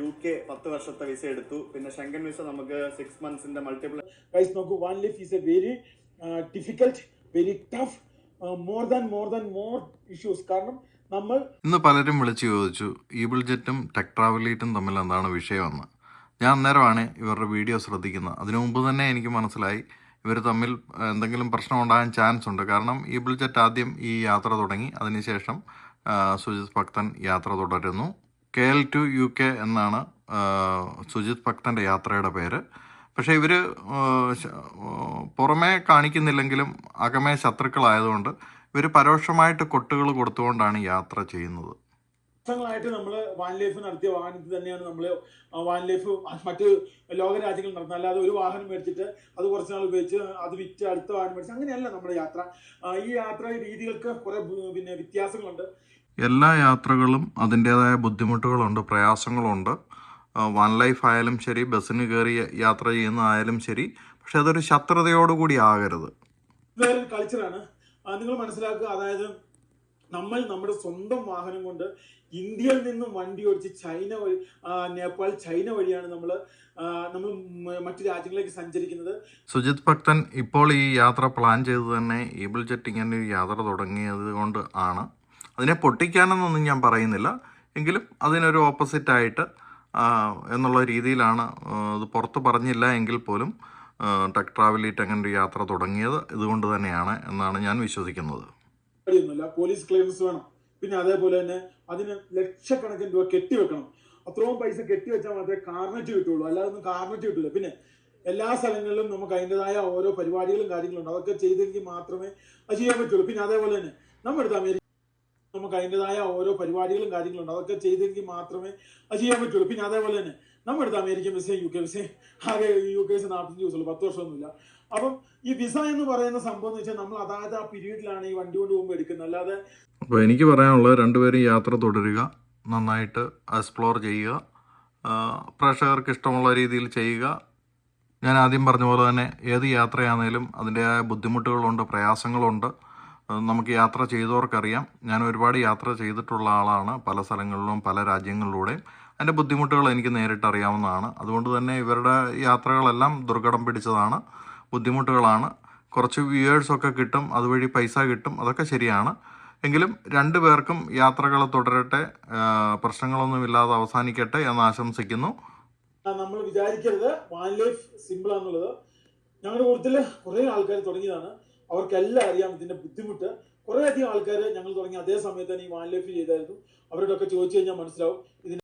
U K പത്ത് വർഷത്തെ visa എടുത്തു. പിന്നെ ഷെങ്കൻ വിസ നമുക്ക് സിക്സ് മന്ത്സിന്റെ മൾട്ടിപ്പിൾ ഗൈസ് നോക്കൂ one life is a very difficult very tough more than more than more issues കാരണം നമ്മൾ ഇന്ന് പലരും വിളിച്ചു ചോദിച്ചു ഈബിൾ ജെറ്റും ടെക് ട്രാവലേറ്റും തമ്മിൽ എന്താണ് വിഷയമെന്ന്. ഞാൻ അന്നേരമാണ് ഇവരുടെ വീഡിയോ ശ്രദ്ധിക്കുന്നത്. അതിനു മുമ്പ് തന്നെ എനിക്ക് മനസ്സിലായി ഇവർ തമ്മിൽ എന്തെങ്കിലും പ്രശ്നം ഉണ്ടാകാൻ ചാൻസ് ഉണ്ട്. കാരണം ഈബിൾ ജെറ്റ് ആദ്യം ഈ യാത്ര തുടങ്ങി. അതിനുശേഷം സുജിത് ഭക്തൻ യാത്ര തുടരുന്നു. K L to U K എന്നാണ് സുജിത് ഭക്തന്റെ യാത്രയുടെ പേര്. പക്ഷേ ഇവർ പുറമേ കാണിക്കുന്നില്ലെങ്കിലും അകമേ ശത്രുക്കളായതുകൊണ്ട് ഇവർ പരോക്ഷമായിട്ട് കൊട്ടുകൾ കൊടുത്തുകൊണ്ടാണ് യാത്ര ചെയ്യുന്നത്. വർഷങ്ങളായിട്ട് നമ്മൾ വാൻ ലൈഫ് നടത്തിയ വാഹനത്തിൽ തന്നെയാണ് നമ്മൾ വാൻ ലൈഫ് മറ്റ് ലോക രാജ്യങ്ങളിൽ നടത്തുന്നത്. അല്ലാതെ ഒരു വാഹനം മേടിച്ചിട്ട് അത് കുറച്ച് നാൾ ഉപയോഗിച്ച് അത് വിറ്റ് അടുത്ത വാഹനം മേടിച്ച് അങ്ങനെയല്ല നമ്മുടെ യാത്ര. ഈ യാത്ര രീതികൾക്ക് കുറെ പിന്നെ വ്യത്യാസങ്ങളുണ്ട്. എല്ലാ യാത്രകളും അതിന്റേതായ ബുദ്ധിമുട്ടുകളുണ്ട് പ്രയാസങ്ങളുണ്ട്. വൺ ലൈഫ് ആയാലും ശരി ബസ്സിന് കയറി യാത്ര ചെയ്യുന്നതായാലും ശരി പക്ഷെ അതൊരു ശത്രുതയോടുകൂടി ആകരുത്. വേറൊരു കൾച്ചറാണ് നിങ്ങൾ മനസ്സിലാക്കുക അതായത് നമ്മൾ നമ്മുടെ സ്വന്തം വാഹനം കൊണ്ട് ഇന്ത്യയിൽ നിന്നും വണ്ടി ഓടിച്ച് ചൈന വഴി നേപ്പാൾ ചൈന വഴിയാണ് നമ്മൾ നമ്മൾ മറ്റു രാജ്യങ്ങളിലേക്ക് സഞ്ചരിക്കുന്നത്. സുജിത് ഭക്തൻ ഇപ്പോൾ ഈ യാത്ര പ്ലാൻ ചെയ്ത് തന്നെ ഈബിൾ ജെറ്റ് ഇങ്ങനെ ഒരു യാത്ര തുടങ്ങിയത് കൊണ്ട് ആണ്. അതിനെ പൊട്ടിക്കാനെന്നൊന്നും ഞാൻ പറയുന്നില്ല. എങ്കിലും അതിനൊരു ഓപ്പോസിറ്റായിട്ട് എന്നുള്ള രീതിയിലാണ് ഇത് പുറത്ത് പറഞ്ഞില്ല എങ്കിൽ പോലും ടെക് ട്രാവലിറ്റ് അങ്ങനെ ഒരു യാത്ര തുടങ്ങിയത് ഇതുകൊണ്ട് തന്നെയാണ് എന്നാണ് ഞാൻ വിശ്വസിക്കുന്നത്. പരിപാടിയൊന്നുമില്ല പോലീസ് ക്ലിയറൻസ് വേണം. പിന്നെ അതേപോലെ തന്നെ അതിന് ലക്ഷക്കണക്കിന് രൂപ കെട്ടിവെക്കണം. അത്രയും പൈസ കെട്ടിവെച്ചാൽ മാത്രമേ കാർണറ്റ് കിട്ടുള്ളൂ അല്ലാതെ ഒന്നും കാർണറ്റ് കിട്ടില്ല പിന്നെ എല്ലാ സ്ഥലങ്ങളിലും നമുക്ക് അതിന്റെതായ ഓരോ പരിപാടികളും കാര്യങ്ങളും ഉണ്ട് അതൊക്കെ ചെയ്തെങ്കിൽ മാത്രമേ അത് ചെയ്യാൻ പറ്റുള്ളൂ. പിന്നെ അതേപോലെ തന്നെ നമ്മുടെ അടുത്ത് അമേരിക്ക നമുക്ക് അതിന്റെതായ ഓരോ പരിപാടികളും കാര്യങ്ങളും ഉണ്ട് അതൊക്കെ ചെയ്തെങ്കിൽ മാത്രമേ അത് ചെയ്യാൻ പറ്റുള്ളൂ. പിന്നെ അതേപോലെ തന്നെ നമ്മുടെ അടുത്ത് അമേരിക്കൻ വിസയും യു കെ വിസയും ആകെ യു കെ വിസ നാൽപ്പത്തഞ്ച് ദിവസമുള്ളൂ പത്ത് വർഷമൊന്നുമില്ല. അപ്പം ഈ വിസ എന്ന് പറയുന്ന സംഭവം എന്ന് വെച്ചാൽ നമ്മൾ അതായത് ആ പീരീഡിലാണ് ഈ വണ്ടി കൊണ്ട് പോകുമ്പോൾ എടുക്കുന്നത്. അല്ലാതെ അപ്പോൾ എനിക്ക് പറയാനുള്ളത് രണ്ടുപേരും യാത്ര തുടരുക നന്നായിട്ട് എക്സ്പ്ലോർ ചെയ്യുക പ്രേക്ഷകർക്ക് ഇഷ്ടമുള്ള രീതിയിൽ ചെയ്യുക. ഞാൻ ആദ്യം പറഞ്ഞ പോലെ തന്നെ ഏത് യാത്രയാണേലും അതിന്റെതായ ബുദ്ധിമുട്ടുകളുണ്ട് പ്രയാസങ്ങളുണ്ട്. നമുക്ക് യാത്ര ചെയ്തവർക്കറിയാം. ഞാൻ ഒരുപാട് യാത്ര ചെയ്തിട്ടുള്ള ആളാണ് പല സ്ഥലങ്ങളിലും പല രാജ്യങ്ങളിലൂടെയും അതിന്റെ ബുദ്ധിമുട്ടുകൾ എനിക്ക് നേരിട്ടറിയാവുന്നതാണ്. അതുകൊണ്ട് തന്നെ ഇവരുടെ യാത്രകളെല്ലാം ദുർഘടം പിടിച്ചതാണ്. ബുദ്ധിമുട്ടുകളാണ്. കുറച്ച് വ്യൂവേഴ്സൊക്കെ കിട്ടും അതുവഴി പൈസ കിട്ടും അതൊക്കെ ശരിയാണ്. എങ്കിലും രണ്ടു പേർക്കും യാത്രകൾ തുടരട്ടെ പ്രശ്നങ്ങളൊന്നും ഇല്ലാതെ അവസാനിക്കട്ടെ എന്ന് ആശംസിക്കുന്നു. നമ്മൾ വിചാരിക്കരുത്. വൈൽഡ് ലൈഫ് സിമ്പിൾ ആണെന്നുള്ളത് ഞങ്ങളുടെ കൂട്ടത്തിൽ കുറേ ആൾക്കാർ തുടങ്ങിയതാണ്. അവർക്കെല്ലാം അറിയാം ഇതിന്റെ ബുദ്ധിമുട്ട്. കുറേ അധികം ആൾക്കാർ ഞങ്ങൾ തുടങ്ങി. അതേ സമയത്ത് തന്നെ ഈ വൈൽഡ് ലൈഫ് ചെയ്തായിരുന്നു. അവരോടൊക്കെ ചോദിച്ചു കഴിഞ്ഞാൽ മനസ്സിലാവും.